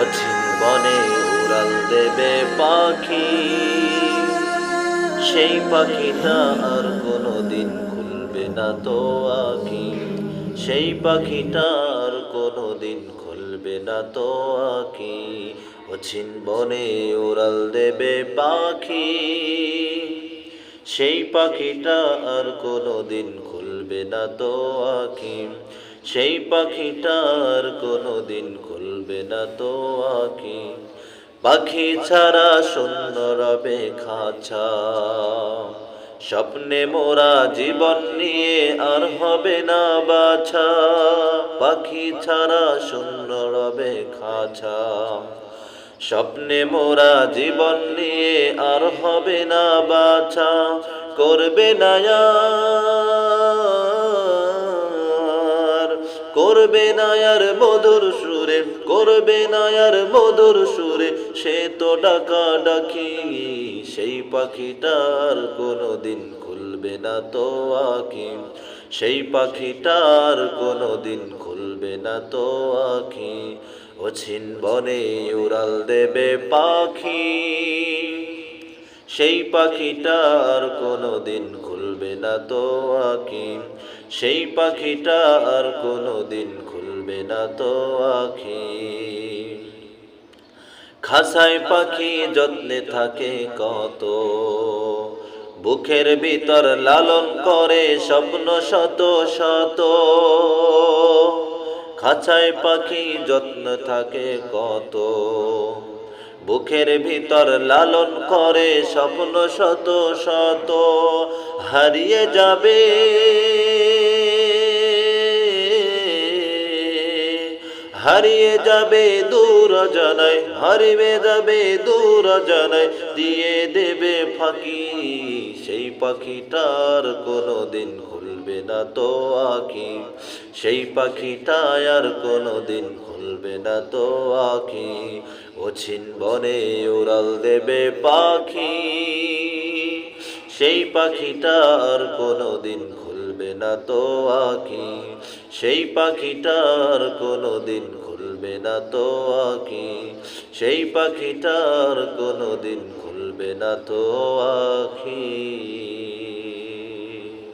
অচিন বনে উড়াল দেবে পাখি। সেই পাখিটা আর কোনোদিন খুলবে না তো আঁকি সেই পাখিটা আর কোনো দিন খুলবে না তো আঁকি অচিন বনে উড়াল দেবে পাখি। সেই পাখিটা আর কোনো দিন খুলবে না তো আখি সেই পাখিটার কোনো দিন খুলবে না তো আখি পাখি ছাড়া শূন্য রবে খাঁচা। স্বপ্নে মোরা জীবন নিয়ে আর হবে না বাছা। পাখি ছাড়া শূন্য রবে খাঁচা। স্বপ্নে মোরা জীবন নিয়ে আর হবে না বাছা। করবে না করবে না আর মধুর সুরে, করবে না আর মধুর সুরে, সে তো ডাকা ডাকি, সেই পাখিটার কোনো দিন খুলবে না তো আঁকি সেই পাখিটার কোনো দিন খুলবে না তো আঁকি অছিন বনে উড়াল দেবে পাখি। সেই পাখিটার কোনো দিন খুলবে না তো আঁকি সেই পাখিটা আর কোনো দিন খুলবে না তো আঁকি খাসায় পাখি যত্নে থাকে কত। বুকের ভিতর লালন করে স্বপ্ন শত শত। খাঁচায় পাখি যত্ন থাকে কত। বুকের ভিতর লালন করে স্বপ্ন শত শত হারিয়ে যাবে। হারিয়ে যাবে দূর জানায় হারিয়ে যাবে দূর জানায় দিয়ে দেবে ফাঁকি। সেই পাখিটার কোনো দিন খুলবে না তো আঁকি। সেই পাখিটা আর কোনো দিন খুলবে না তো আঁকি। অছিন বনে উড়াল দেবে পাখি। সেই পাখিটা আর কোনো দিন খুলবে না তো আঁকি সেই পাখিটার কোনো দিন খুলবে না তো আঁকি সেই পাখিটার কোনো দিন খুলবে না তো আঁকি